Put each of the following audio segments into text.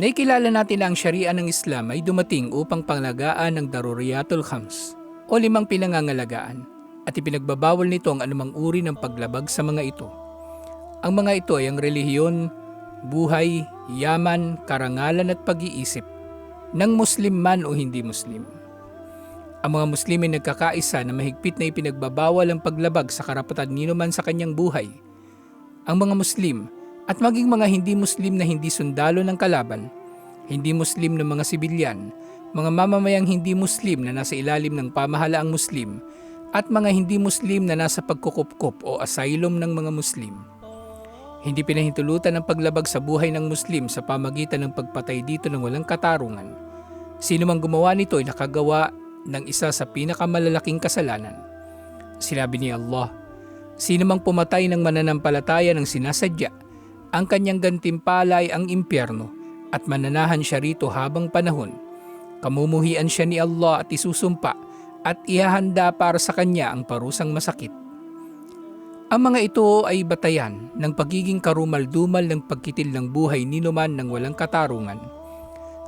Naikilala natin na ang Sharia ng Islam ay dumating upang panglagaan ng Daruriyatul Khams o limang pinangangalagaan at ipinagbabawal nito ang anumang uri ng paglabag sa mga ito. Ang mga ito ay ang relihiyon, buhay, yaman, karangalan at pag-iisip ng Muslim man o hindi Muslim. Ang mga Muslim ay nagkakaisa na mahigpit na ipinagbabawal ang paglabag sa karapatan nino man sa kanyang buhay. Ang mga Muslim at maging mga hindi Muslim na hindi sundalo ng kalaban, hindi Muslim na mga sibilyan, mga mamamayang hindi Muslim na nasa ilalim ng pamahalaang Muslim, at mga hindi Muslim na nasa pagkukupkup o asylum ng mga Muslim. Hindi pinahintulutan ang paglabag sa buhay ng Muslim sa pamagitan ng pagpatay dito ng walang katarungan. Sino mang gumawa nito ay nakagawa ng isa sa pinakamalalaking kasalanan. Sinabi ni Allah, Sino mang pumatay ng mananampalataya ng sinasadya, ang kanyang gantimpala ay ang impyerno at mananahan siya rito habang panahon. Kamumuhian siya ni Allah at isusumpa at ihahanda para sa kanya ang parusang masakit. Ang mga ito ay batayan ng pagiging karumal-dumal ng pagkitil ng buhay ninuman ng walang katarungan.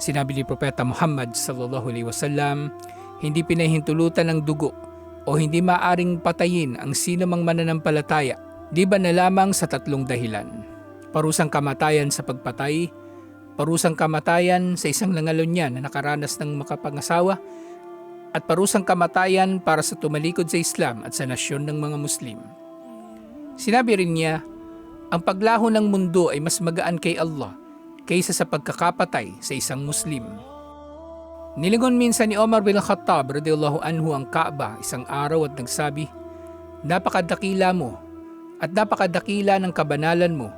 Sinabi ni Propeta Muhammad sallallahu alaihi wasallam, hindi pinahintulutan ng dugo o hindi maaring patayin ang sino mang mananampalataya, di ba na lamang sa tatlong dahilan parusang kamatayan sa pagpatay, parusang kamatayan sa isang langalunyan na nakaranas ng makapangasawa, at parusang kamatayan para sa tumalikod sa Islam at sa nasyon ng mga Muslim. Sinabi rin niya, ang paglaho ng mundo ay mas magaan kay Allah kaysa sa pagkakapatay sa isang Muslim. Nilingon minsan ni Omar bin Khattab radiyallahu anhu ang Kaaba isang araw at nagsabi, Napakadakila mo at napakadakila ng kabanalan mo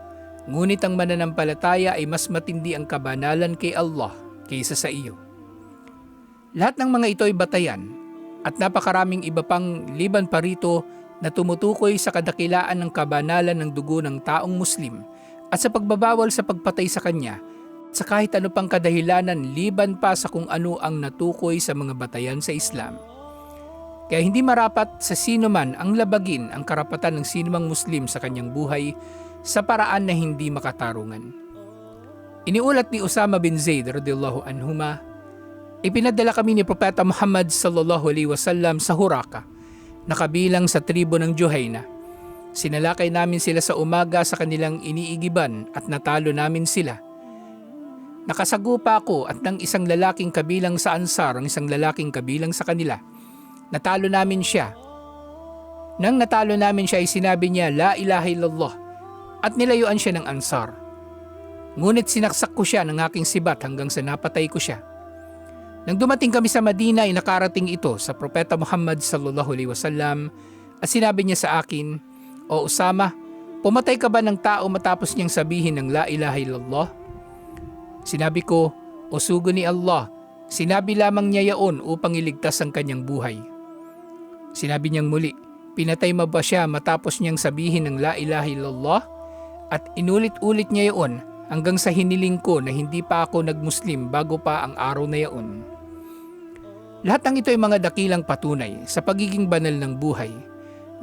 Ngunit ang mananampalataya ay mas matindi ang kabanalan kay Allah kaysa sa iyo. Lahat ng mga ito ay batayan at napakaraming iba pang liban pa rito na tumutukoy sa kadakilaan ng kabanalan ng dugo ng taong Muslim at sa pagbabawal sa pagpatay sa kanya sa kahit ano pang kadahilanan liban pa sa kung ano ang natukoy sa mga batayan sa Islam. Kaya hindi marapat sa sino man ang labagin ang karapatan ng sinumang Muslim sa kanyang buhay sa paraan na hindi makatarungan. Iniulat ni Usama bin Zaid radhiyallahu anhuma, ipinadala kami ni Propeta Muhammad sallallahu alaihi wasallam sa Huraka, nakabilang sa tribo ng Juhayna. Sinalakay namin sila sa umaga sa kanilang iniigiban at natalo namin sila. Nakasagupa ako at ng isang lalaking kabilang sa Ansar ang isang lalaking kabilang sa kanila. Natalo namin siya. Nang natalo namin siya ay sinabi niya, La ilaha illallah at nilayuan siya ng ansar. Ngunit sinaksak ko siya ng aking sibat hanggang sa napatay ko siya. Nang dumating kami sa Madina ay nakarating ito sa Propeta Muhammad sallallahu alaihi wasallam at sinabi niya sa akin, O Usama, pumatay ka ba ng tao matapos niyang sabihin ng La ilaha illallah? Sinabi ko, O sugo ni Allah, sinabi lamang niya yaon upang iligtas ang kanyang buhay. Sinabi niyang muli, pinatay mo ba siya matapos niyang sabihin ng La ilaha illallah? At inulit-ulit niya yun hanggang sa hiniling ko na hindi pa ako nagmuslim bago pa ang araw na yaon. Lahat ng ito ay mga dakilang patunay sa pagiging banal ng buhay.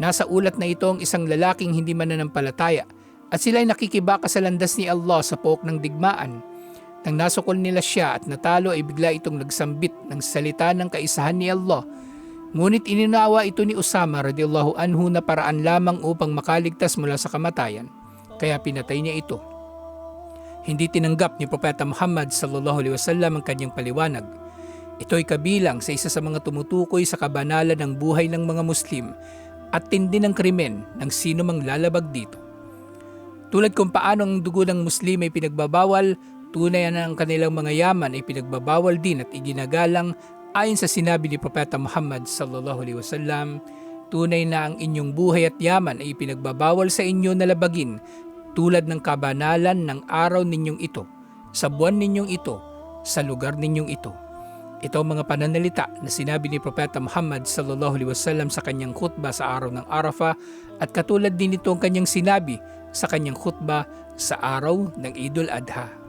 Nasa ulat na ito ang isang lalaking hindi mananampalataya at sila ay nakikibaka sa landas ni Allah sa pook ng digmaan. Nang nasukol nila siya at natalo ay bigla itong nagsambit ng salita ng kaisahan ni Allah. Ngunit ininawa ito ni Usama radiyallahu anhu na paraan lamang upang makaligtas mula sa kamatayan kaya pinatay niya ito. Hindi tinanggap ni Propeta Muhammad sallallahu alaihi wasallam ang kanyang paliwanag. Ito ay kabilang sa isa sa mga tumutukoy sa kabanalan ng buhay ng mga Muslim at tindi ng krimen ng sino mang lalabag dito. Tulad kung paano ang dugo ng Muslim ay pinagbabawal, tunay na ang kanilang mga yaman ay pinagbabawal din at iginagalang ayon sa sinabi ni Propeta Muhammad sallallahu alaihi wasallam, tunay na ang inyong buhay at yaman ay pinagbabawal sa inyo na labagin tulad ng kabanalan ng araw ninyong ito, sa buwan ninyong ito, sa lugar ninyong ito. Ito ang mga pananalita na sinabi ni Propeta Muhammad sallallahu alaihi wasallam sa kanyang khutbah sa araw ng Arafah at katulad din ito ang kanyang sinabi sa kanyang khutbah sa araw ng Idul Adha.